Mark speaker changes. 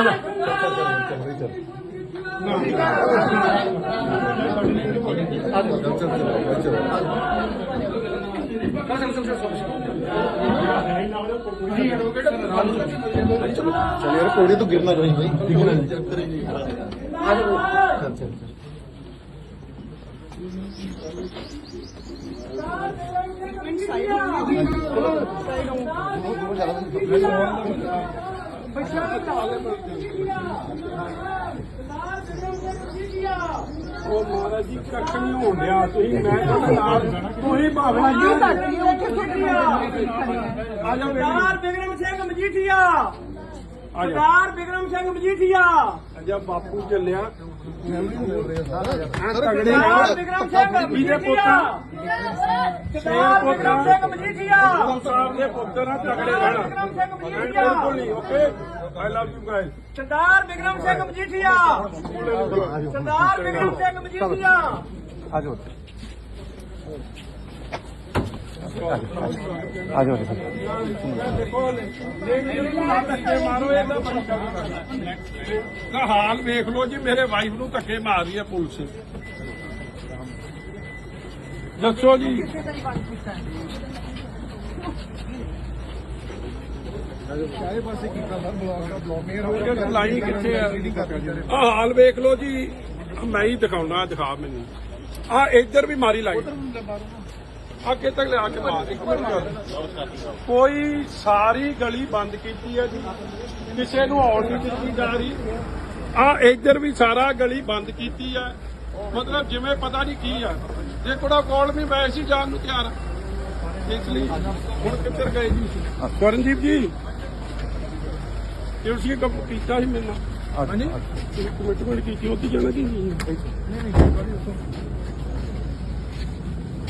Speaker 1: ਆ ਜਾ ਚਲ ਯਾਰ ਕੋੜੀ ਤੋਂ ਗਿਰਨਾ ਨਹੀਂ ਭਾਈ ਗਿਰਨਾ ਨਹੀਂ ਆ
Speaker 2: ਜਾ ਚਲ ਚਲ ਸਾਈਡ ਹੋ ਸਾਈਡ ਹੋ
Speaker 3: ਬਹੁਤ ਜ਼ਿਆਦਾ ਬੱਚਾ ਵੀ ਨਾਲ ਉਹ ਮਹਾਰਾਜ ਜੀ ਕੱਖ ਨਹੀਂ ਹੋਣ ਰਿਹਾ ਤੁਸੀਂ ਮੈਂ ਤੁਹਾਡੇ ਨਾਲ ਤੁਸੀਂ ਭਾਵਨਾ ਜੀ ਆ ਜਾ
Speaker 2: ਬਿਗਰਮ ਸਿੰਘ ਮਜੀਠੀਆ। ਸਰਦਾਰ ਬਿਕਰਮ ਸਿੰਘ ਮਜੀਠੀਆ।
Speaker 3: ਅਜਾ ਬਾਪੂ ਚੱਲਿਆ। ਤਗੜੇ ਸਰਦਾਰ
Speaker 2: ਬਿਕਰਮ ਸਿੰਘ ਮਜੀਠੀਆ। ਸਰਦਾਰ
Speaker 3: ਬਿਕਰਮ ਸਿੰਘ
Speaker 2: ਮਜੀਠੀਆ।
Speaker 3: ਸਾਹਿਬ ਦੇ ਪੁੱਤਰ ਆ ਤਗੜੇ ਰਹਿਣਾ
Speaker 2: ਬਿਲਕੁਲ
Speaker 3: ਨਹੀਂ okay. I love you guys
Speaker 2: Sardar Bikram Singh Majithia. Sardar Bikram Singh Majithia.
Speaker 1: ਆਜੋ
Speaker 3: ਆ ਜਾਓ ਮਾਰੋ ਦਾ ਹਾਲ ਵੇਖ ਲਓ ਜੀ, ਮੇਰੇ ਵਾਈਫ ਨੂੰ ਧੱਕੇ ਮਾਰ ਰਹੀ ਹੈ ਪੁਲਿਸ। ਦੱਸੋ ਜੀ। ਲਾਈ ਕਿੱਥੇ ਆ? ਆਹ ਹਾਲ ਵੇਖ ਲਓ ਜੀ। ਮੈਂ ਹੀ ਦਿਖਾਉਣਾ, ਦਿਖਾ ਮੈਨੂੰ। ਆ ਇੱਧਰ ਵੀ ਮਾਰੀ ਲਾਈ ਕਿੱਥੇ ਤੱਕ ਲਿਆ ਕੇ ਮਾਰ ਇੱਕ ਮਿੰਟ। ਕੋਈ ਸਾਰੀ ਗਲੀ ਬੰਦ ਕੀਤੀ ਹੈ ਜੀ। ਕਿਸੇ ਨੂੰ ਆਉਣ ਨਹੀਂ ਦਿੱਤੀ ਜਾ ਰਹੀ। ਆ ਇੱਧਰ ਵੀ ਸਾਰਾ ਗਲੀ ਬੰਦ ਕੀਤੀ ਹੈ। ਮਤਲਬ ਜਿਵੇਂ ਪਤਾ ਨਹੀਂ ਕੀ ਆ। ਜੇ ਕੋੜਾ ਕੋਲ ਵੀ ਮੈਂ ਸੀ ਜਾਣ ਨੂੰ ਤਿਆਰ ਹਾਂ। ਇਸ ਲਈ ਹੁਣ ਕਿੱਧਰ ਗਏ ਜੀ? ਕਰਨਜੀਤ ਜੀ ਤੁਸੀਂ ਕੰਮ ਕੀਤਾ ਸੀ ਮੇਰੇ ਨਾਲ? ਹਾਂਜੀ? ਕਮਿਟਮੈਂਟ ਕੀਤੀ ਉਹਦੀ ਜਾਣਾ ਕਿ? ਨਹੀਂ